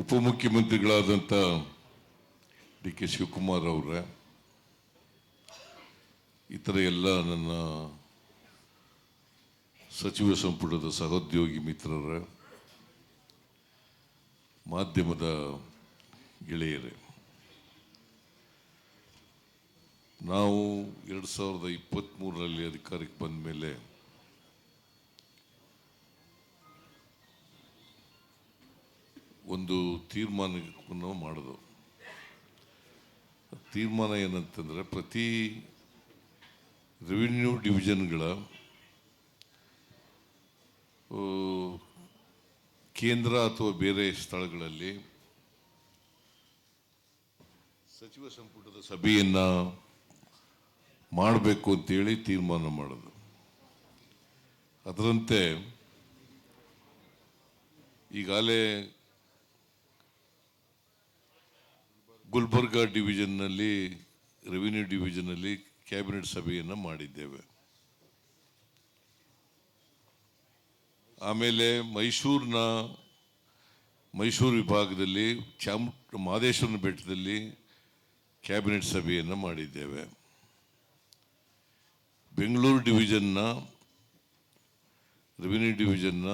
ಉಪಮುಖ್ಯಮಂತ್ರಿಗಳಾದಂಥ D K Shivakumar ಅವರೇ ಇತರ ಎಲ್ಲ ನನ್ನ ಸಚಿವ ಸಂಪುಟದ ಸಹೋದ್ಯೋಗಿ ಮಿತ್ರರ, ಮಾಧ್ಯಮದ ಗೆಳೆಯರೇ, ನಾವು ಎರಡು ಸಾವಿರದ ಇಪ್ಪತ್ತ್ಮೂರರಲ್ಲಿ ಅಧಿಕಾರಕ್ಕೆ ಬಂದ ಮೇಲೆ ಒಂದು ತೀರ್ಮಾನವನ್ನು ಮಾಡೋದು. ತೀರ್ಮಾನ ಏನಂತಂದರೆ ಪ್ರತಿ ರೆವಿನ್ಯೂ ಡಿವಿಷನ್ಗಳ ಕೇಂದ್ರ ಅಥವಾ ಬೇರೆ ಸ್ಥಳಗಳಲ್ಲಿ ಸಚಿವ ಸಂಪುಟದ ಸಭೆಯನ್ನು ಮಾಡಬೇಕು ಅಂತೇಳಿ ತೀರ್ಮಾನ ಮಾಡೋದು. ಅದರಂತೆ ಈಗಾಗಲೇ ಗುಲ್ಬರ್ಗಾ ಡಿವಿಷನ್ನಲ್ಲಿ ರೆವಿನ್ಯೂ ಡಿವಿಷನ್ನಲ್ಲಿ ಕ್ಯಾಬಿನೆಟ್ ಸಭೆಯನ್ನು ಮಾಡಿದ್ದೇವೆ. ಆಮೇಲೆ ಮೈಸೂರಿನ, ಮೈಸೂರು ವಿಭಾಗದಲ್ಲಿ ಚಾಮ್, ಮಹದೇಶ್ವರನ ಬೆಟ್ಟದಲ್ಲಿ ಕ್ಯಾಬಿನೆಟ್ ಸಭೆಯನ್ನು ಮಾಡಿದ್ದೇವೆ. ಬೆಂಗಳೂರು ಡಿವಿಷನ್ನ ರೆವಿನ್ಯೂ ಡಿವಿಷನ್ನ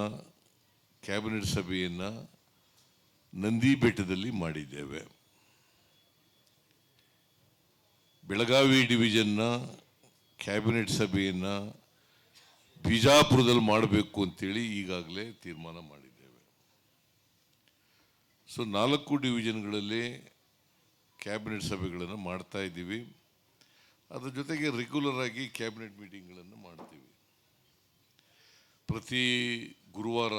ಕ್ಯಾಬಿನೆಟ್ ಸಭೆಯನ್ನು ನಂದಿ ಬೆಟ್ಟದಲ್ಲಿ ಮಾಡಿದ್ದೇವೆ. ಬೆಳಗಾವಿ ಡಿವಿಷನ್ನ ಕ್ಯಾಬಿನೆಟ್ ಸಭೆಯನ್ನು ಬಿಜಾಪುರದಲ್ಲಿ ಮಾಡಬೇಕು ಅಂತೇಳಿ ಈಗಾಗಲೇ ತೀರ್ಮಾನ ಮಾಡಿದ್ದೇವೆ. ಸೊ ನಾಲ್ಕು ಡಿವಿಷನ್ಗಳಲ್ಲಿ ಕ್ಯಾಬಿನೆಟ್ ಸಭೆಗಳನ್ನು ಮಾಡ್ತಾ ಇದ್ದೀವಿ. ಅದರ ಜೊತೆಗೆ ರೆಗ್ಯುಲರ್ ಆಗಿ ಕ್ಯಾಬಿನೆಟ್ ಮೀಟಿಂಗ್ಗಳನ್ನು ಮಾಡ್ತೀವಿ. ಪ್ರತಿ ಗುರುವಾರ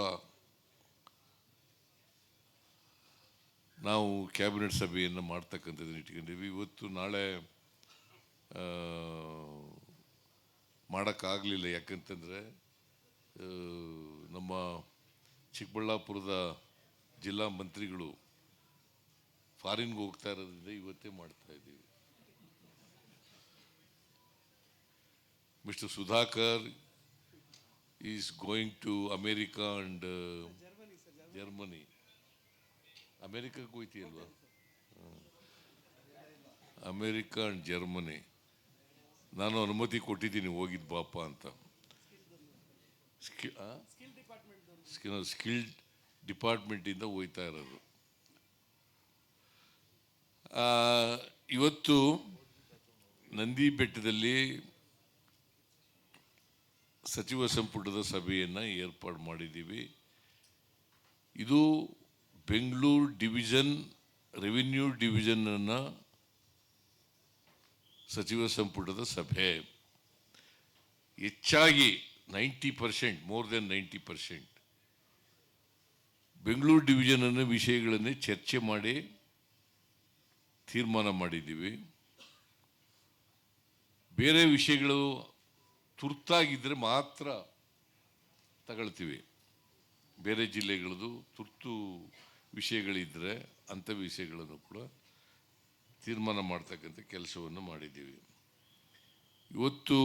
ನಾವು ಕ್ಯಾಬಿನೆಟ್ ಸಭೆಯನ್ನು ಮಾಡ್ತಕ್ಕಂಥದ್ದನ್ನು ಇಟ್ಕೊಂಡಿವಿ ಇವತ್ತು ನಾಳೆ ಮಾಡೋಕ್ಕಾಗಲಿಲ್ಲ. ಯಾಕಂತಂದರೆ ನಮ್ಮ ಚಿಕ್ಕಬಳ್ಳಾಪುರದ ಜಿಲ್ಲಾ ಮಂತ್ರಿಗಳು ಫಾರಿನ್ಗೆ ಹೋಗ್ತಾ ಇರೋದ್ರಿಂದ ಇವತ್ತೇ ಮಾಡ್ತಾ ಇದ್ದೀವಿ. Mister Sudhakar is going to America and Germany. ಅಮೇರಿಕಾಗೆ ಹೋಯ್ತೀಯಲ್ವಾ? America and Germany. ನಾನು ಅನುಮತಿ ಕೊಟ್ಟಿದ್ದೀನಿ ಹೋಗಿದ್ ಬಾಪ ಅಂತ. ಸ್ಕಿಲ್ ಸ್ಕಿಲ್ ಡಿಪಾರ್ಟ್ಮೆಂಟಿಂದ ಹೋಯ್ತಾ ಇರೋದು. ಇವತ್ತು ನಂದಿ ಬೆಟ್ಟದಲ್ಲಿ ಸಚಿವ ಸಂಪುಟದ ಸಭೆಯನ್ನು ಏರ್ಪಾಡು ಮಾಡಿದ್ದೀವಿ. ಇದು ಬೆಂಗಳೂರು ಡಿವಿಷನ್ ರೆವಿನ್ಯೂ ಡಿವಿಷನನ್ನು ಸಚಿವ ಸಂಪುಟದ ಸಭೆ. ಹೆಚ್ಚಾಗಿ ninety percent more than ninety percent. Bengaluru ಡಿವಿಷನ್ನ ವಿಷಯಗಳನ್ನೇ ಚರ್ಚೆ ಮಾಡಿ ತೀರ್ಮಾನ ಮಾಡಿದ್ದೀವಿ. ಬೇರೆ ವಿಷಯಗಳು ತುರ್ತಾಗಿದ್ದರೆ ಮಾತ್ರ ತಗೊಳ್ತೀವಿ. ಬೇರೆ ಜಿಲ್ಲೆಗಳದ್ದು ತುರ್ತು ವಿಷಯಗಳಿದ್ದರೆ ಅಂಥ ವಿಷಯಗಳನ್ನು ಕೂಡ ತೀರ್ಮಾನ ಮಾಡ್ತಕ್ಕಂಥ ಕೆಲಸವನ್ನು ಮಾಡಿದ್ದೀವಿ. ಇವತ್ತು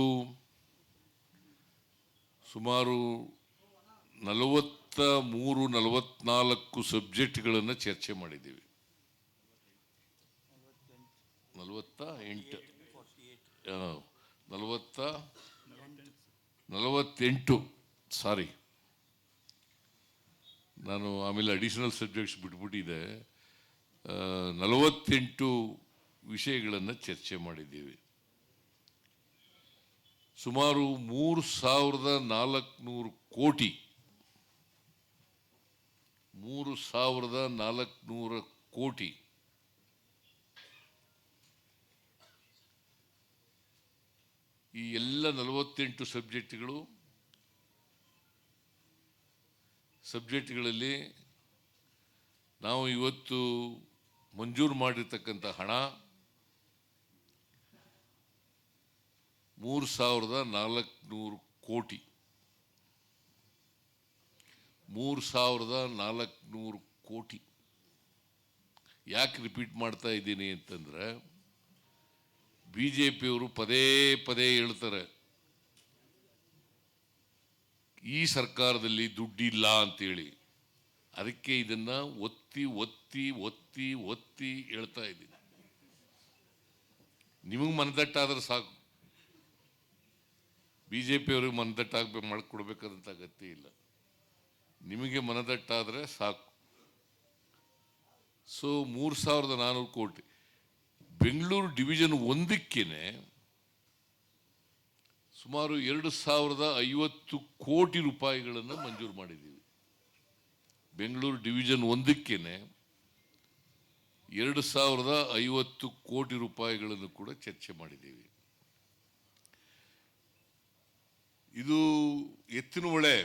ಸುಮಾರು ನಲವತ್ತ ಮೂರು ನಲವತ್ನಾಲ್ಕು ಸಬ್ಜೆಕ್ಟ್ಗಳನ್ನು ಚರ್ಚೆ ಮಾಡಿದ್ದೀವಿ. ನಲವತ್ತ ಎಂಟು. ನಲವತ್ತ ನಲವತ್ತೆಂಟು, ಸಾರಿ. ನಾನು ಆಮೇಲೆ ಅಡಿಷನಲ್ ಸಬ್ಜೆಕ್ಟ್ಸ್ ಬಿಟ್ಬಿಟ್ಟಿದೆ ನಲವತ್ತೆಂಟು ವಿಷಯಗಳನ್ನು ಚರ್ಚೆ ಮಾಡಿದ್ದೇವೆ. ಸುಮಾರು ಮೂರು ಸಾವಿರದ ನಾಲ್ಕುನೂರು ಕೋಟಿ, ಮೂರು ಸಾವಿರದ ನಾಲ್ಕುನೂರ ಕೋಟಿ ಈ ಎಲ್ಲ ನಲವತ್ತೆಂಟು ಸಬ್ಜೆಕ್ಟ್ಗಳು, ಸಬ್ಜೆಕ್ಟ್ಗಳಲ್ಲಿ ನಾವು ಇವತ್ತು ಮಂಜೂರು ಮಾಡಿರ್ತಕ್ಕಂಥ ಹಣ ಮೂರು ಸಾವಿರದ ನಾಲ್ಕುನೂರು ಕೋಟಿ. ಮೂರು ಸಾವಿರದ ನಾಲ್ಕುನೂರು ಕೋಟಿ. ಯಾಕೆ ರಿಪೀಟ್ ಮಾಡ್ತಾ ಇದ್ದೀನಿ ಅಂತಂದರೆ ಬಿ ಜೆ ಪಿಯವರು ಪದೇ ಪದೇ ಹೇಳ್ತಾರೆ, ಈ ಸರ್ಕಾರದಲ್ಲಿ ದುಡ್ಡಿಲ್ಲ ಅಂತೇಳಿ. ಅದಕ್ಕೆ ಇದನ್ನ ಒತ್ತಿ ಒತ್ತಿ ಒತ್ತಿ ಒತ್ತಿ ಹೇಳ್ತಾ ಇದ್ದೀನಿ. ನಿಮಗೆ ಮನದಟ್ಟಾದ್ರೆ ಸಾಕು. ಬಿ ಜೆ ಪಿಯವ್ರಿಗೆ ಮನದಟ್ಟಾಗಬೇಕು ಮಾಡಿಕೊಡ್ಬೇಕಾದಂಥ ಅಗತ್ಯ ಇಲ್ಲ. ನಿಮಗೆ ಮನದಟ್ಟಾದರೆ ಸಾಕು. ಸೊ, ಮೂರು ಸಾವಿರದ ನಾನ್ನೂರು ಕೋಟಿ. ಬೆಂಗಳೂರು ಡಿವಿಷನ್ ಒಂದಕ್ಕೇ ಸುಮಾರು ಎರಡು ಸಾವಿರದ ಐವತ್ತು ಕೋಟಿ ರೂಪಾಯಿಗಳನ್ನು ಮಂಜೂರು ಮಾಡಿದ್ದೀವಿ. ಬೆಂಗಳೂರು ಡಿವಿಷನ್ ಒಂದಕ್ಕೇ ಎರಡು ಸಾವಿರದ ಐವತ್ತು ಕೋಟಿ ರೂಪಾಯಿಗಳನ್ನು ಕೂಡ ಚರ್ಚೆ ಮಾಡಿದ್ದೀವಿ. ಇದು ಎತ್ತಿನ ಒಳೆ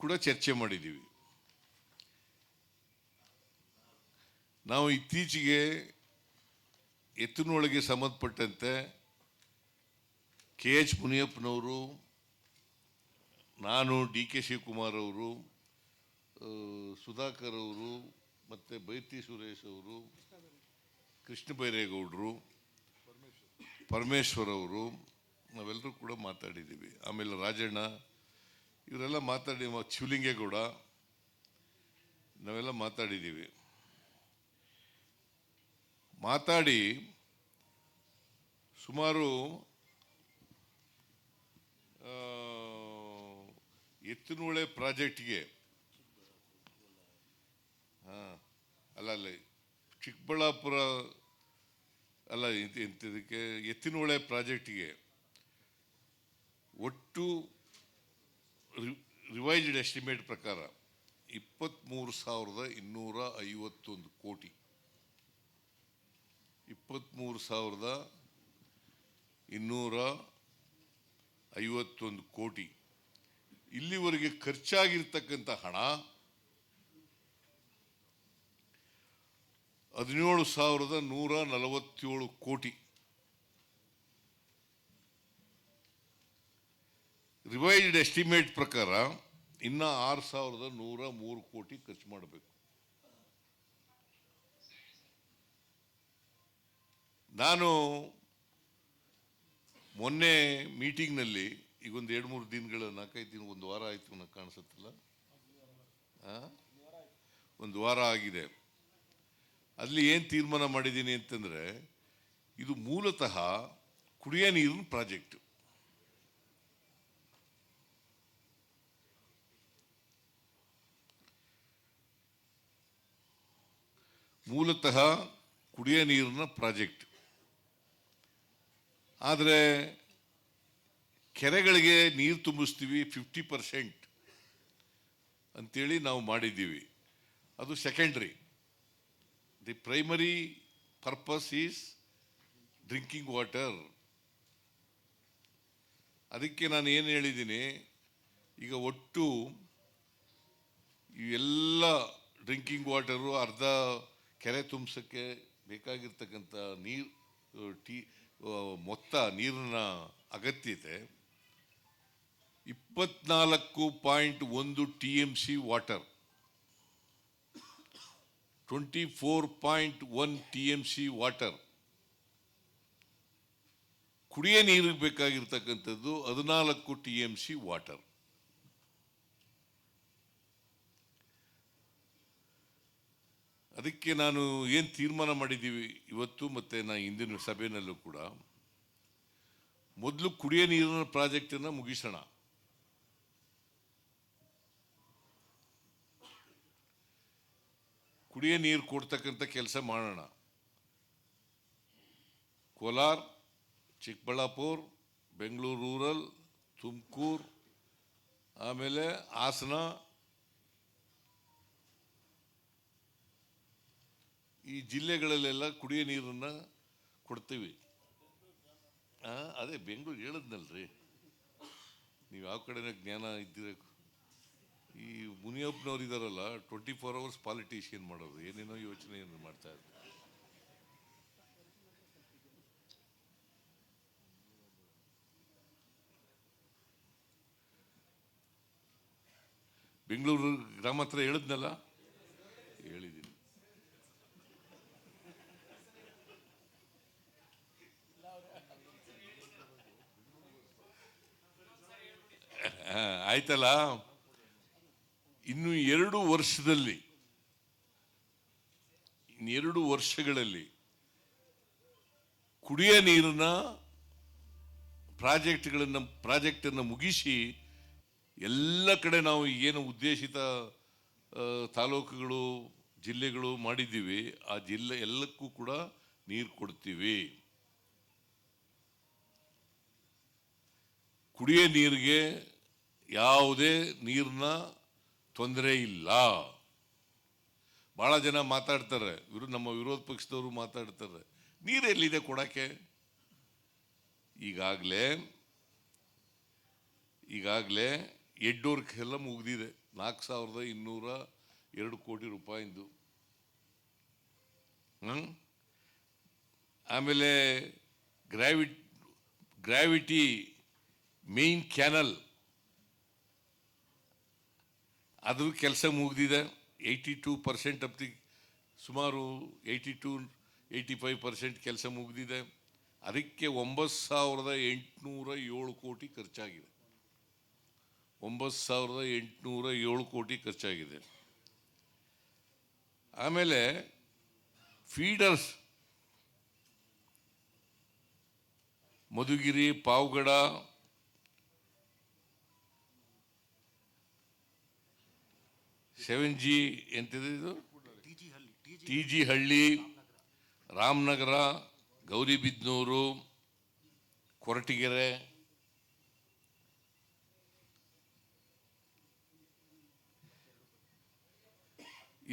ಕೂಡ ಚರ್ಚೆ ಮಾಡಿದ್ದೀವಿ. ನಾವು ಇತ್ತೀಚೆಗೆ ಎತ್ತಿನೊಳಗೆ ಸಂಬಂಧಪಟ್ಟಂತೆ ಕೆ ಎಚ್ ಮುನಿಯಪ್ಪನವರು, ನಾನು ಡಿ ಕೆ ಶಿವಕುಮಾರ್ ಅವರು ಸುಧಾಕರ್ ಅವರು, ಮತ್ತು ಬೈತಿ ಸುರೇಶ್ ಅವರು, ಕೃಷ್ಣ ಬೈರೇಗೌಡರು, ಪರಮೇಶ್ವರ್ ಅವರು ನಾವೆಲ್ಲರೂ ಕೂಡ ಮಾತಾಡಿದ್ದೀವಿ. ಆಮೇಲೆ ರಾಜಣ್ಣ ಇವರೆಲ್ಲ ಮಾತಾಡಿ ಶಿವಲಿಂಗೇಗೌಡ ನಾವೆಲ್ಲ ಮಾತಾಡಿದ್ದೀವಿ. ಮಾತಾಡಿ ಸುಮಾರು ಆ, ಎತ್ತಿನಹೊಳೆ ಪ್ರಾಜೆಕ್ಟ್ಗೆ ಹಾಂ ಅಲ್ಲ ಅಲ್ಲ ಚಿಕ್ಕಬಳ್ಳಾಪುರ ಅಲ್ಲ ಇದಕ್ಕೆ ಇಂಥದಕ್ಕೆ ಎತ್ತಿನಹೊಳೆ ಪ್ರಾಜೆಕ್ಟ್ಗೆ ಒಟ್ಟು ರಿವೈಸ್ಡ್ ಎಸ್ಟಿಮೇಟ್ ಪ್ರಕಾರ ಇಪ್ಪತ್ತ್ಮೂರು ಸಾವಿರದ ಇನ್ನೂರ ಐವತ್ತೊಂದು ಕೋಟಿ. ಇಪ್ಪತ್ತ್ಮೂರು ಸಾವಿರದ ಇನ್ನೂರ ಐವತ್ತೊಂದು ಕೋಟಿ. ಇಲ್ಲಿವರೆಗೆ ಖರ್ಚಾಗಿರ್ತಕ್ಕಂಥ ಹಣ ಹದಿನೇಳು ಸಾವಿರದ ನೂರ ನಲವತ್ತೇಳು ಕೋಟಿ. ರಿವೈಸ್ಡ್ ಎಸ್ಟಿಮೇಟ್ ಪ್ರಕಾರ ಇನ್ನ ಆರು ಸಾವಿರದ ನೂರ ಮೂರು ಕೋಟಿ ಖರ್ಚು ಮಾಡಬೇಕು. ನಾನು ಮೊನ್ನೆ ಮೀಟಿಂಗ್ನಲ್ಲಿ ಈಗ ಒಂದು ಎರಡು ಮೂರು ದಿನಗಳ ನಾಲ್ಕೈದು ದಿನ ಒಂದು ವಾರ ಆಯಿತು ನನಗೆ ಕಾಣಿಸುತ್ತಲ್ಲ? ಒಂದು ವಾರ ಆಗಿದೆ. ಅಲ್ಲಿ ಏನು ತೀರ್ಮಾನ ಮಾಡಿದ್ದೀನಿ ಅಂತಂದರೆ ಇದು ಮೂಲತಃ ಕುಡಿಯೋ ನೀರಿನ ಪ್ರಾಜೆಕ್ಟ್. ಮೂಲತಃ ಕುಡಿಯೋ ನೀರಿನ ಪ್ರಾಜೆಕ್ಟ್. ಆದರೆ ಕೆರೆಗಳಿಗೆ ನೀರು ತುಂಬಿಸ್ತೀವಿ ಫಿಫ್ಟಿ ಪರ್ಸೆಂಟ್ ಅಂಥೇಳಿ ನಾವು ಮಾಡಿದ್ದೀವಿ. ಅದು secondary the primary purpose is drinking water ಅದಕ್ಕೆ ನಾನು ಏನು ಹೇಳಿದ್ದೀನಿ, ಈಗ ಒಟ್ಟು ಇವೆಲ್ಲ ಡ್ರಿಂಕಿಂಗ್ ವಾಟರು ಅರ್ಧ ಕೆರೆ ತುಂಬಿಸೋಕ್ಕೆ ಬೇಕಾಗಿರ್ತಕ್ಕಂಥ ನೀರು ಟಿ ಮೊತ್ತ, ನೀರಿನ ಅಗತ್ಯತೆ ಇಪ್ಪತ್ನಾಲ್ಕು ಪಾಯಿಂಟ್ ಒಂದು T M C water, twenty four point one T M C water. ಕುಡಿಯ ನೀರಿಗೆ ಬೇಕಾಗಿರ್ತಕ್ಕಂಥದ್ದು ಹದಿನಾಲ್ಕು ಟಿ ಎಂ ಸಿ ವಾಟರ್. ಅದಕ್ಕೆ ನಾನು ಏನು ತೀರ್ಮಾನ ಮಾಡಿದ್ದೀವಿ ಇವತ್ತು ಮತ್ತು ನಾ ಇಂದಿನ ಸಭೆಯಲ್ಲೂ ಕೂಡ, ಮೊದಲು ಕುಡಿಯೋ ನೀರಿನ ಪ್ರಾಜೆಕ್ಟನ್ನು ಮುಗಿಸೋಣ. ಕುಡಿಯೋ ನೀರು ಕೊಡ್ತಕ್ಕಂಥ ಕೆಲಸ ಮಾಡೋಣ. ಕೋಲಾರ, ಚಿಕ್ಕಬಳ್ಳಾಪುರ, ಬೆಂಗಳೂರು ರೂರಲ್, ತುಮಕೂರು, ಆಮೇಲೆ ಹಾಸನ ಈ ಜಿಲ್ಲೆಗಳಲ್ಲೆಲ್ಲ ಕುಡಿಯೋ ನೀರನ್ನು ಕೊಡ್ತೀವಿ. ಅದೇ ಬೆಂಗಳೂರು ಹೇಳಿದ್ನಲ್ರಿ. ನೀವು ಯಾವ ಕಡೆನೇ ಜ್ಞಾನ ಇದ್ದೀರ? ಈ ಮುನಿಯಪ್ಪನವ್ರು ಇದಾರಲ್ಲ ಟ್ವೆಂಟಿ ಫೋರ್ ಅವರ್ಸ್ ಪಾಲಿಟಿಷಿಯನ್ ಮಾಡೋದು ಏನೇನೋ ಯೋಚನೆ ಮಾಡ್ತಾ ಇದ್ದಾರೆ ಬೆಂಗಳೂರು ಗ್ರಾಮ ಹತ್ರ ಹೇಳಿದ್ನಲ್ಲ? ಹೇಳಿದ್ದೀನಿ ಆ, ಆಯ್ತಲ್ಲ? ಇನ್ನು ಎರಡು ವರ್ಷದಲ್ಲಿ ಇನ್ನೆರಡು ವರ್ಷಗಳಲ್ಲಿ ಕುಡಿಯ ನೀರಿನ ಪ್ರಾಜೆಕ್ಟ್ಗಳನ್ನು, ಪ್ರಾಜೆಕ್ಟನ್ನು ಮುಗಿಸಿ ಎಲ್ಲ ಕಡೆ ನಾವು ಏನು ಉದ್ದೇಶಿತ ತಾಲೂಕುಗಳು, ಜಿಲ್ಲೆಗಳು ಮಾಡಿದ್ದೀವಿ, ಆ ಜಿಲ್ಲೆ ಎಲ್ಲಕ್ಕೂ ಕೂಡ ನೀರು ಕೊಡ್ತೀವಿ. ಕುಡಿಯ ನೀರಿಗೆ ಯಾವುದೇ ನೀರಿನ ತೊಂದರೆ ಇಲ್ಲ. ಬಹಳ ಜನ ಮಾತಾಡ್ತಾರೆ ಇವರು ನಮ್ಮ ವಿರೋಧ ಪಕ್ಷದವರು ಮಾತಾಡ್ತಾರೆ, ನೀರು ಎಲ್ಲಿದೆ ಕೊಡಕ್ಕೆ? ಈಗಾಗಲೇ ಈಗಾಗಲೇ ಎಲ್ಲ ಮುಗಿದಿದೆ. ನಾಲ್ಕು ಸಾವಿರದ ಇನ್ನೂರ ಎರಡು ಕೋಟಿ ರೂಪಾಯಿಂದು? ಆಮೇಲೆ ಗ್ರಾವಿಟ್, ಗ್ರಾವಿಟಿ ಮೇನ್ ಕ್ಯಾನಲ್ ಅದ್ರ ಕೆಲಸ ಮುಗಿದಿದೆ. Eighty two percent up the ಸುಮಾರು eighty two eighty five percent ಕೆಲಸ ಮುಗಿದಿದೆ. ಅದಕ್ಕೆ ಒಂಬತ್ತು ಸಾವಿರದ ಎಂಟುನೂರ ಏಳು ಕೋಟಿ ಖರ್ಚಾಗಿದೆ. ಒಂಬತ್ತು ಸಾವಿರದ ಎಂಟುನೂರ ಏಳು ಕೋಟಿ ಖರ್ಚಾಗಿದೆ. ಆಮೇಲೆ feeders, Madhugiri, Pavagada seven G ಎಂತಿದೆ ಇದು? T G Halli Ramanagara Gauribidanur Koratagere.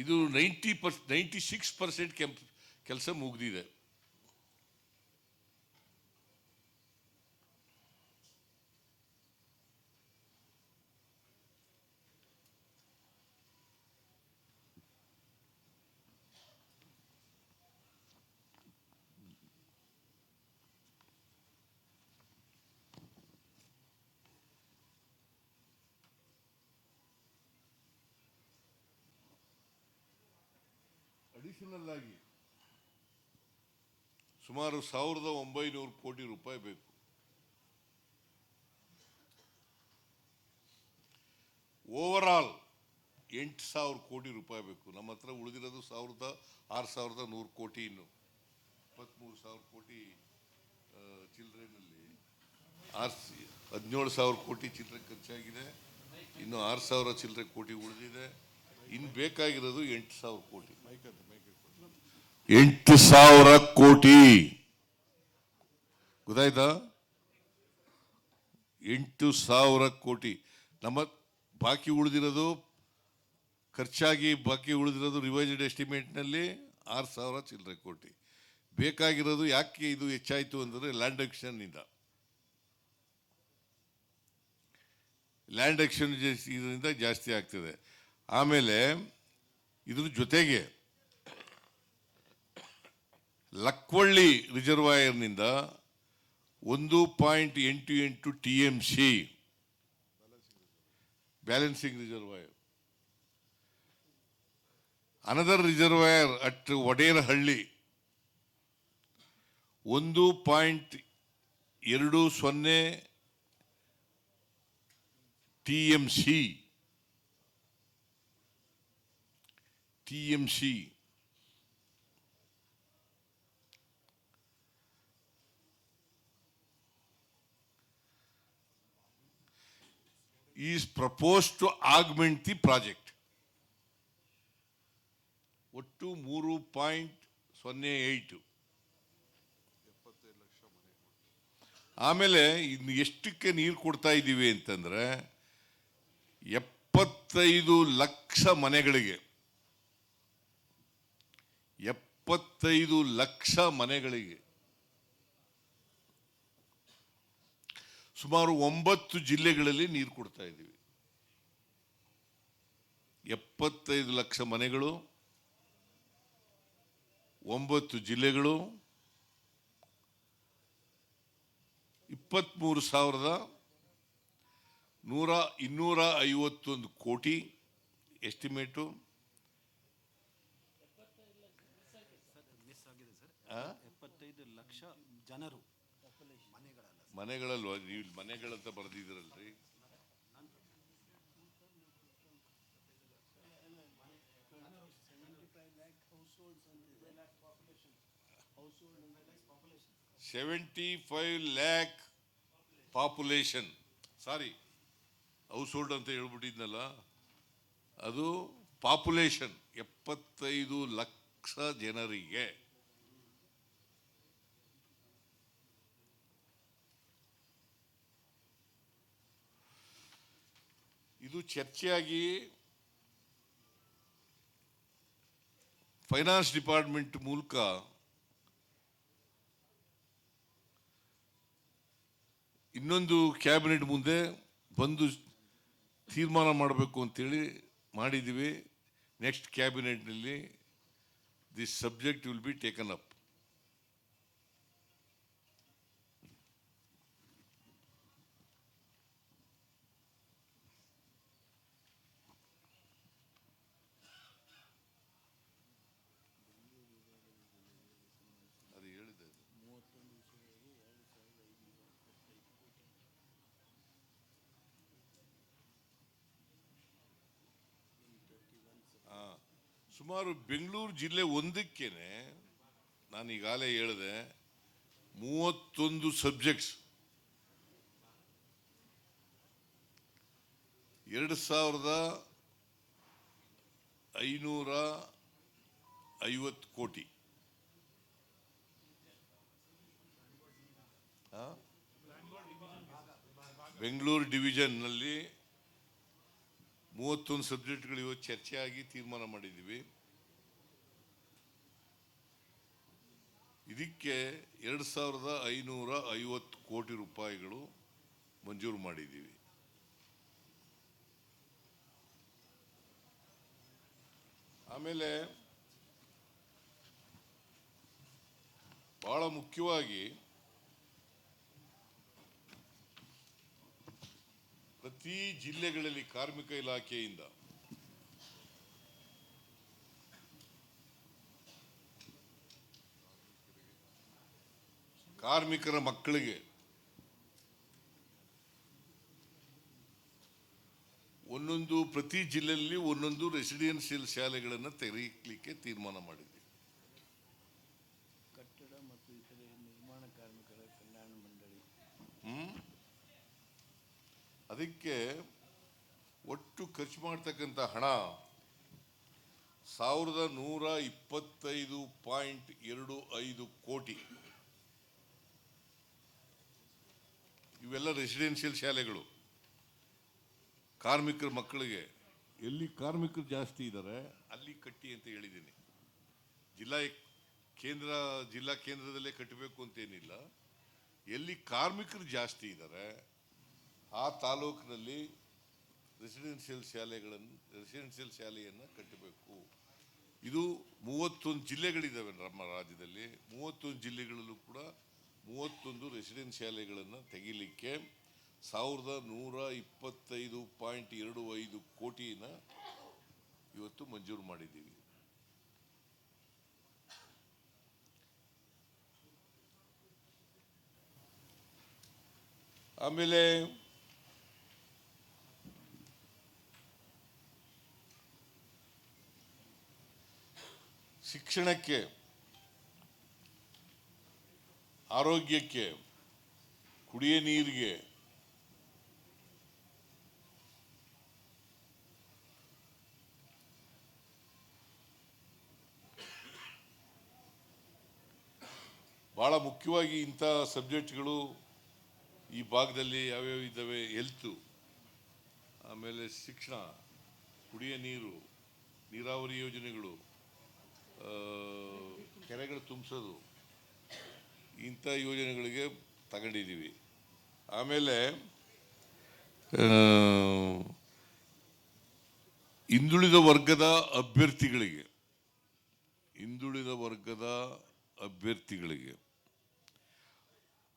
ಇದು ninety per ninety six percent ಕೆಂಪ್ ಕೆಲಸ ಮುಗಿದಿದೆ. ಅಡಿಷನಲ್ ಸುಮಾರು ಸಾವಿರದ ಒಂಬೈನೂರು ಕೋಟಿ ರೂಪಾಯಿ ಬೇಕು. ಓವರ್ ಆಲ್ ಎಂಟು ಸಾವಿರ ಕೋಟಿ ರೂಪಾಯಿ ಬೇಕು. ನಮ್ಮ ಹತ್ರ ಉಳಿದಿರೋದು ಸಾವಿರದ ಆರು ಸಾವಿರದ ನೂರು ಕೋಟಿ ಇನ್ನು. ಇಪ್ಪತ್ತ್ಮೂರು ಸಾವಿರ ಕೋಟಿ ಚಿಲ್ಲರೆನಲ್ಲಿ ಆರು ಹದಿನೇಳು ಸಾವಿರ ಕೋಟಿ ಚಿಲ್ಲರೆ ಖರ್ಚಾಗಿದೆ. ಇನ್ನು ಆರು ಸಾವಿರ ಚಿಲ್ಲರೆ ಕೋಟಿ ಉಳಿದಿದೆ. ಇನ್ನು ಬೇಕಾಗಿರೋದು ಎಂಟು ಸಾವಿರ ಕೋಟಿ ಎಂಟು ಸಾವಿರ ಕೋಟಿ. ಗೊತ್ತಾಯ್ತಾ? ಎಂಟು ಸಾವಿರ ಕೋಟಿ. ನಮ್ಮ ಬಾಕಿ ಉಳಿದಿರೋದು, ಖರ್ಚಾಗಿ ಬಾಕಿ ಉಳಿದಿರೋದು ರಿವೈಸ್ಡ್ ಎಸ್ಟಿಮೇಟ್ನಲ್ಲಿ ಆರು ಸಾವಿರ ಚಿಲ್ಲರೆ ಕೋಟಿ. ಬೇಕಾಗಿರೋದು ಯಾಕೆ ಇದು ಹೆಚ್ಚಾಯಿತು ಅಂದರೆ ಲ್ಯಾಂಡ್ ಇಂದ ಲ್ಯಾಂಡ್ ಎಕ್ಷನ್ ಇದರಿಂದ ಜಾಸ್ತಿ ಆಗ್ತದೆ. ಆಮೇಲೆ ಇದ್ರ ಜೊತೆಗೆ ಲಕ್ವಳ್ಳಿ ರಿಸರ್ವಾಯರ್ನಿಂದ ಒಂದು ಪಾಯಿಂಟ್ ಎಂಟು ಎಂಟು T M C balancing reservoir. Another reservoir at Odarahalli ಒಂದು ಪಾಯಿಂಟ್ ಎರಡು ಸೊನ್ನೆ T M C. T M C. Is propose to augment the project. ಒಟ್ಟು ಮೂರು ಪಾಯಿಂಟ್ ಸೊನ್ನೆ ಏಯ್ಟು. ಆಮೇಲೆ ಇನ್ನು ಎಷ್ಟಕ್ಕೆ ನೀರು ಕೊಡ್ತಾ ಇದ್ದೀವಿ ಅಂತಂದರೆ ಎಪ್ಪತ್ತೈದು ಲಕ್ಷ ಮನೆಗಳಿಗೆ, ಎಪ್ಪತ್ತೈದು ಲಕ್ಷ ಮನೆಗಳಿಗೆ ಸುಮಾರು ಒಂಬತ್ತು ಜಿಲ್ಲೆಗಳಲ್ಲಿ ನೀರು ಕೊಡ್ತಾ ಇದ್ದೀವಿ. ಎಪ್ಪತ್ತೈದು ಲಕ್ಷ ಮನೆಗಳು ಒಂಬತ್ತು ಜಿಲ್ಲೆಗಳು ಇಪ್ಪತ್ತ್ಮೂರು ಸಾವಿರದ ನೂರ ಇನ್ನೂರ ಐವತ್ತೊಂದು ಕೋಟಿ ಎಸ್ಟಿಮೇಟು. ಎಪ್ಪತ್ತೈದು ಲಕ್ಷ ಜನರು. ಮನೆಗಳಲ್ಲಿ ನೀವು ಮನೆಗಳಂತ ಬರೆದಿದ್ದೀರಲ್ರಿ? Seventy five lakh population sorry household ಅಂತ ಹೇಳ್ಬಿಟ್ಟಿದ್ನಲ್ಲ, ಅದು ಪಾಪ್ಯುಲೇಷನ್ ಎಪ್ಪತ್ತೈದು ಲಕ್ಷ ಜನರಿಗೆ. ಇದು ಚರ್ಚೆಯಾಗಿ ಫೈನಾನ್ಸ್ ಡಿಪಾರ್ಟ್ಮೆಂಟ್ ಮೂಲಕ ಇನ್ನೊಂದು ಕ್ಯಾಬಿನೆಟ್ ಮುಂದೆ ಬಂದು ತೀರ್ಮಾನ ಮಾಡಬೇಕು ಅಂತೇಳಿ ಮಾಡಿದ್ದೀವಿ. Next ಕ್ಯಾಬಿನೆಟ್ನಲ್ಲಿ this subject will be taken up ಅದು ಹೇಳಿದೆ ಆ, ಸುಮಾರು ಬೆಂಗಳೂರು ಜಿಲ್ಲೆ ಒಂದಕ್ಕೇನೆ ನಾನು ಈಗಾಗಲೇ ಹೇಳಿದೆ, ಮೂವತ್ತೊಂದು ಸಬ್ಜೆಕ್ಟ್ಸ್ ಎರಡು ಸಾವಿರದ ಐನೂರ ಐವತ್ತು ಕೋಟಿ? ಬೆಂಗಳೂರು ಡಿವಿಷನ್ನಲ್ಲಿ ಮೂವತ್ತೊಂದು ಸಬ್ಜೆಕ್ಟ್ಗಳು ಇವತ್ತು ಚರ್ಚೆಯಾಗಿ ತೀರ್ಮಾನ ಮಾಡಿದ್ದೀವಿ. ಇದಕ್ಕೆ ಎರಡು ಸಾವಿರದ ಐನೂರ ಐವತ್ತು ಕೋಟಿ ರೂಪಾಯಿಗಳು ಮಂಜೂರು ಮಾಡಿದ್ದೀವಿ. ಆಮೇಲೆ ಬಹಳ ಮುಖ್ಯವಾಗಿ ಪ್ರತಿ ಜಿಲ್ಲೆಗಳಲ್ಲಿ ಕಾರ್ಮಿಕ ಇಲಾಖೆಯಿಂದ ಕಾರ್ಮಿಕರ ಮಕ್ಕಳಿಗೆ ಒಂದೊಂದು ಪ್ರತಿ ಜಿಲ್ಲೆಯಲ್ಲಿ ಒಂದೊಂದು ರೆಸಿಡೆನ್ಷಿಯಲ್ ಶಾಲೆಗಳನ್ನು ತೆರೀಲಿಕ್ಕೆ ತೀರ್ಮಾನ ಮಾಡಿದ್ವಿ ಕಟ್ಟಡ ಮತ್ತು ಇತರೆ ನಿರ್ಮಾಣ ಕಾರ್ಮಿಕರ ಕಲ್ಯಾಣ ಮಂಡಳಿ ಹ್ಮ್? ಅದಕ್ಕೆ ಒಟ್ಟು ಖರ್ಚು ಮಾಡ್ತಕ್ಕಂಥ ಹಣ ಸಾವಿರದ ನೂರ ಇಪ್ಪತ್ತೈದು ಪಾಯಿಂಟ್ ಎರಡು ಐದು ಕೋಟಿ. ಇವೆಲ್ಲ ರೆಸಿಡೆನ್ಷಿಯಲ್ ಶಾಲೆಗಳು. ಕಾರ್ಮಿಕರ ಮಕ್ಕಳಿಗೆ ಎಲ್ಲಿ ಕಾರ್ಮಿಕರು ಜಾಸ್ತಿ ಇದ್ದಾರೆ ಅಲ್ಲಿ ಕಟ್ಟಿ ಅಂತ ಹೇಳಿದ್ದೀನಿ. ಜಿಲ್ಲಾ ಕೇಂದ್ರ, ಜಿಲ್ಲಾ ಕೇಂದ್ರದಲ್ಲೇ ಕಟ್ಟಬೇಕು ಅಂತೇನಿಲ್ಲ ಎಲ್ಲಿ ಕಾರ್ಮಿಕರು ಜಾಸ್ತಿ ಇದ್ದಾರೆ ಆ ತಾಲೂಕಿನಲ್ಲಿ ರೆಸಿಡೆನ್ಷಿಯಲ್ ಶಾಲೆಗಳನ್ನು ರೆಸಿಡೆನ್ಷಿಯಲ್ ಶಾಲೆಯನ್ನು ಕಟ್ಟಬೇಕು. ಇದು ಮೂವತ್ತೊಂದು ಜಿಲ್ಲೆಗಳಿದ್ದಾವೆ ನಮ್ಮ ರಾಜ್ಯದಲ್ಲಿ. ಮೂವತ್ತೊಂದು ಜಿಲ್ಲೆಗಳಲ್ಲೂ ಕೂಡ ಮೂವತ್ತೊಂದು ರೆಸಿಡೆನ್ಸ್ ಶಾಲೆಗಳನ್ನು ತೆಗಿಲಿಕ್ಕೆ ಸಾವಿರದ ನೂರ ಇಪ್ಪತ್ತೈದು ಪಾಯಿಂಟ್ ಎರಡು ಐದು ಕೋಟಿನ ಇವತ್ತು ಮಂಜೂರು ಮಾಡಿದ್ದೀವಿ. ಆಮೇಲೆ ಶಿಕ್ಷಣಕ್ಕೆ, ಆರೋಗ್ಯಕ್ಕೆ, ಕುಡಿಯ ನೀರಿಗೆ, ಬಹಳ ಮುಖ್ಯವಾಗಿ ಇಂಥ ಸಬ್ಜೆಕ್ಟ್ಗಳು ಈ ಭಾಗದಲ್ಲಿ ಯಾವ್ಯಾವ ಇದ್ದಾವೆ? ಹೆಲ್ತ್, ಆಮೇಲೆ ಶಿಕ್ಷಣ, ಕುಡಿಯ ನೀರು, ನೀರಾವರಿ ಯೋಜನೆಗಳು. ಕೆರೆಗಳು ತುಂಬಿಸೋದು. ಇಂಥ ಯೋಜನೆಗಳಿಗೆ ತಗೊಂಡಿದ್ದೀವಿ. ಆಮೇಲೆ ಹಿಂದುಳಿದ ವರ್ಗದ ಅಭ್ಯರ್ಥಿಗಳಿಗೆ, ಹಿಂದುಳಿದ ವರ್ಗದ ಅಭ್ಯರ್ಥಿಗಳಿಗೆ,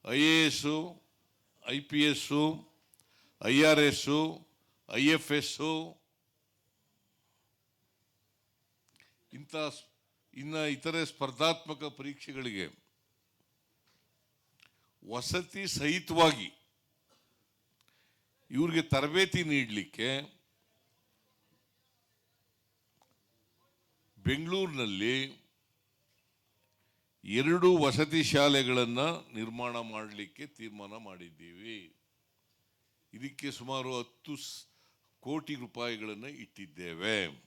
I A S, I P S, I R S, I F S, ಇಂಥ ಇನ್ನು ಇತರೆ ಸ್ಪರ್ಧಾತ್ಮಕ ಪರೀಕ್ಷೆಗಳಿಗೆ ವಸತಿ ಸಹಿತವಾಗಿ ಇವ್ರಿಗೆ ತರಬೇತಿ ನೀಡಲಿಕ್ಕೆ ಬೆಂಗಳೂರಿನಲ್ಲಿ ಎರಡು ವಸತಿ ಶಾಲೆಗಳನ್ನು ನಿರ್ಮಾಣ ಮಾಡಲಿಕ್ಕೆ ತೀರ್ಮಾನ ಮಾಡಿದ್ದೀವಿ. ಇದಕ್ಕೆ ಸುಮಾರು ಹತ್ತು ಕೋಟಿ ರೂಪಾಯಿಗಳನ್ನು ಇಟ್ಟಿದ್ದೇವೆ.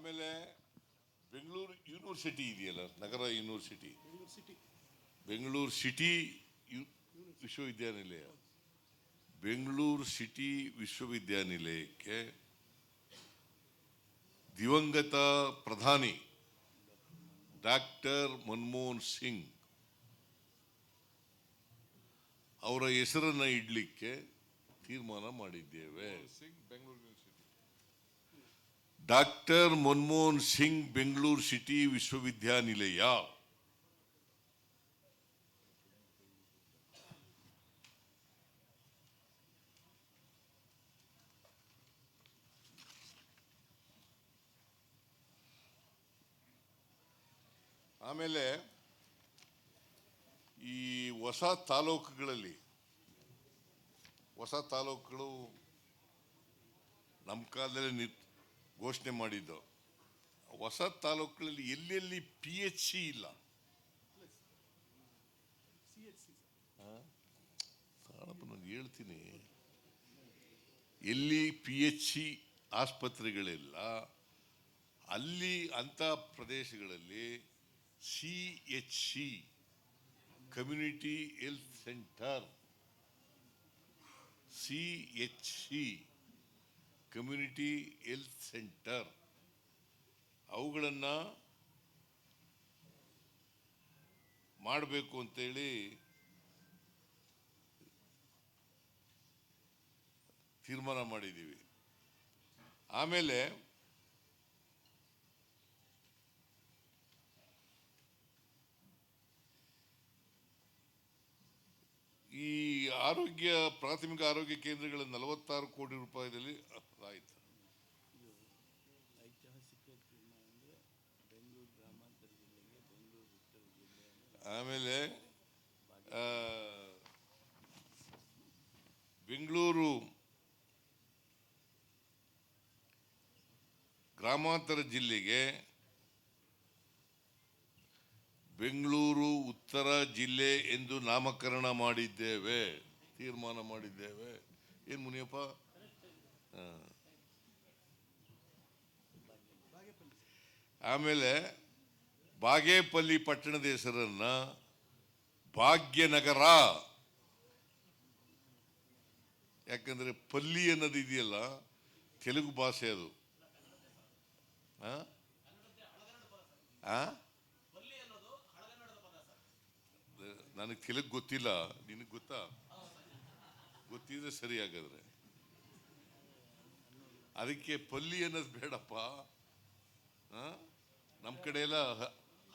ಆಮೇಲೆ ಬೆಂಗಳೂರು ಯೂನಿವರ್ಸಿಟಿ ಇದೆಯಲ್ಲ ನಗರ ಯೂನಿವರ್ಸಿಟಿ? ಬೆಂಗಳೂರು ಸಿಟಿ ಯು- ವಿಶ್ವವಿದ್ಯಾನಿಲಯ. ಬೆಂಗಳೂರು ಸಿಟಿ ವಿಶ್ವವಿದ್ಯಾನಿಲಯಕ್ಕೆ ದಿವಂಗತ ಪ್ರಧಾನಿ ಡಾಕ್ಟರ್ ಮನಮೋಹನ್ ಸಿಂಗ್ ಅವರ ಹೆಸರನ್ನ ಇಡ್ಲಿಕ್ಕೆ ತೀರ್ಮಾನ ಮಾಡಿದ್ದೇವೆ. ಡಾಕ್ಟರ್ ಮನಮೋಹನ್ ಸಿಂಗ್ ಬೆಂಗಳೂರು ಸಿಟಿ ವಿಶ್ವವಿದ್ಯಾನಿಲಯ. ಆಮೇಲೆ ಈ ಹೊಸ ತಾಲೂಕುಗಳಲ್ಲಿ ಹೊಸ ತಾಲೂಕುಗಳು ನಮ್ಮ ಕಾಲದಲ್ಲಿ ಘೋಷಣೆ ಮಾಡಿದ್ದು. ಹೊಸ ತಾಲೂಕುಗಳಲ್ಲಿ ಎಲ್ಲೆಲ್ಲಿ ಪಿ ಎಚ್ ಸಿ ಇಲ್ಲ. ಹೇಳ್ತೀನಿ. ಎಲ್ಲಿ ಪಿ ಎಚ್ ಸಿ ಆಸ್ಪತ್ರೆಗಳಿಲ್ಲ, ಅಲ್ಲಿ ಅಂಥ ಪ್ರದೇಶಗಳಲ್ಲಿ C H C community health centre C H C community health centre ಅವುಗಳನ್ನು ಮಾಡಬೇಕು ಅಂತೇಳಿ ತೀರ್ಮಾನ ಮಾಡಿದ್ದೀವಿ. ಆಮೇಲೆ ಈ ಆರೋಗ್ಯ ಪ್ರಾಥಮಿಕ ಆರೋಗ್ಯ ಕೇಂದ್ರಗಳ ನಲವತ್ತಾರು ಕೋಟಿ ರೂಪಾಯಿದಲ್ಲಿ ಆಯಿತು. ಆಮೇಲೆ ಬೆಂಗಳೂರು ಗ್ರಾಮಾಂತರ ಜಿಲ್ಲೆಗೆ ಬೆಂಗಳೂರು, ಉತ್ತರ ಜಿಲ್ಲೆ ಎಂದು ನಾಮಕರಣ ಮಾಡಿದ್ದೇವೆ. ತೀರ್ಮಾನ ಮಾಡಿದ್ದೇವೆ. ಏನು ಮುನಿಯಪ್ಪ. ಆಮೇಲೆ ಬಾಗೇಪಲ್ಲಿ ಪಟ್ಟಣದ ಹೆಸರನ್ನ ಭಾಗ್ಯನಗರ. ಯಾಕಂದ್ರೆ ಪಲ್ಲಿ ಅನ್ನೋದು ಇದೆಯಲ್ಲ, ತೆಲುಗು ಭಾಷೆ ಅದು. ಆ? ಆ? ನನಗೆ ತೆಲುಗು ಗೊತ್ತಿಲ್ಲ, ನಿನಗೆ ಗೊತ್ತಾ? ಗೊತ್ತಿದ್ರೆ ಸರಿ ಹಾಗಾದ್ರೆ. ಅದಕ್ಕೆ ಪಲ್ಲಿ ಅನ್ನೋದು ಬೇಡಪ್ಪ? ನಮ್ಮ ಕಡೆ ಎಲ್ಲ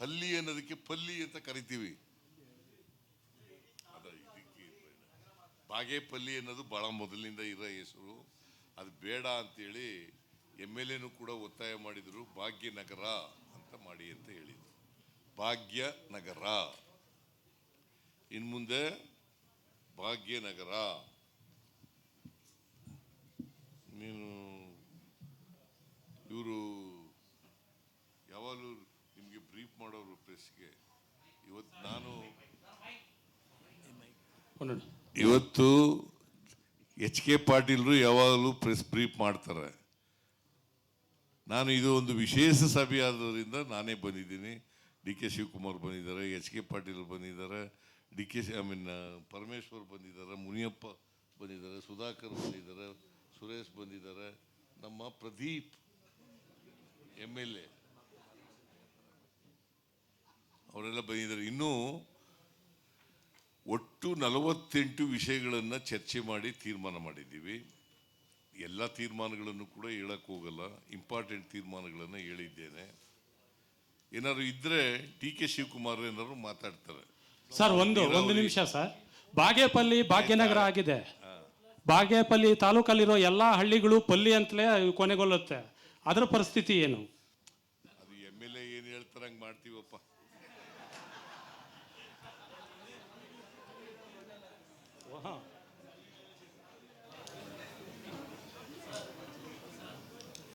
ಹಲ್ಲಿ ಅನ್ನೋದಕ್ಕೆ ಪಲ್ಲಿ ಅಂತ ಕರಿತೀವಿ. ಅದ ಇದಕ್ಕೆ ಬಾಗೇಪಲ್ಲಿ ಅನ್ನೋದು ಬಹಳ ಮೊದಲಿನಿಂದ ಇರೋ ಹೆಸರು. ಅದು ಬೇಡ ಅಂತೇಳಿ ಎಂ ಎಲ್ ಎನು ಕೂಡ ಒತ್ತಾಯ ಮಾಡಿದರು, ಭಾಗ್ಯನಗರ ಅಂತ ಮಾಡಿ ಅಂತ ಹೇಳಿದ್ರು. ಭಾಗ್ಯನಗರ. ಇನ್ನು ಮುಂದೆ ಭಾಗ್ಯನಗರ. ನೀನು ಇವರು ಯಾವಾಗಲೂ ನಿಮಗೆ ಬ್ರೀಫ್ ಮಾಡೋರು ಪ್ರೆಸ್ಗೆ. ಇವತ್ತು ನಾನು ಇವತ್ತು ಎಚ್ ಕೆ ಪಾಟೀಲ್ರು ಯಾವಾಗಲೂ ಪ್ರೆಸ್ ಬ್ರೀಫ್ ಮಾಡ್ತಾರೆ. ನಾನು ಇದು ಒಂದು ವಿಶೇಷ ಸಭೆ ಆದ್ದರಿಂದ ನಾನೇ ಬಂದಿದ್ದೀನಿ. ಡಿ ಕೆ ಶಿವಕುಮಾರ್ ಬಂದಿದ್ದಾರೆ, ಎಚ್ ಕೆ ಪಾಟೀಲ್ ಬಂದಿದ್ದಾರೆ. D K I mean Parameshwar ಬಂದಿದ್ದಾರೆ, ಮುನಿಯಪ್ಪ ಬಂದಿದ್ದಾರೆ, ಸುಧಾಕರ್ ಬಂದಿದ್ದಾರೆ, ಸುರೇಶ್ ಬಂದಿದ್ದಾರೆ, ನಮ್ಮ ಪ್ರದೀಪ್ ಎಂ ಎಲ್ ಎ. ಅವರೆಲ್ಲ ಬಂದಿದ್ದಾರೆ. ಇನ್ನೂ ಒಟ್ಟು ನಲವತ್ತೆಂಟು ವಿಷಯಗಳನ್ನು ಚರ್ಚೆ ಮಾಡಿ ತೀರ್ಮಾನ ಮಾಡಿದ್ದೀವಿ. ಎಲ್ಲ ತೀರ್ಮಾನಗಳನ್ನು ಕೂಡ ಹೇಳಕ್ ಹೋಗಲ್ಲ. ಇಂಪಾರ್ಟೆಂಟ್ ತೀರ್ಮಾನಗಳನ್ನು ಹೇಳಿದ್ದೇನೆ. ಏನಾದ್ರು ಇದ್ದರೆ ಡಿ ಕೆ ಶಿವಕುಮಾರ್ ಏನಾದ್ರು ಮಾತಾಡ್ತಾರೆ. ಸರ್ ಒಂದು ಒಂದು ನಿಮಿಷ ಸರ್ ಬಾಗೇಪಲ್ಲಿ ಭಾಗ್ಯನಗರ ಆಗಿದೆ. ಬಾಗೇಪಲ್ಲಿ ತಾಲೂಕಲ್ಲಿರೋ ಎಲ್ಲಾ ಹಳ್ಳಿಗಳು ಪಲ್ಲಿ ಅಂತಲೇ ಕೊನೆಗೊಳ್ಳುತ್ತೆ. ಅದರ ಪರಿಸ್ಥಿತಿ ಏನು?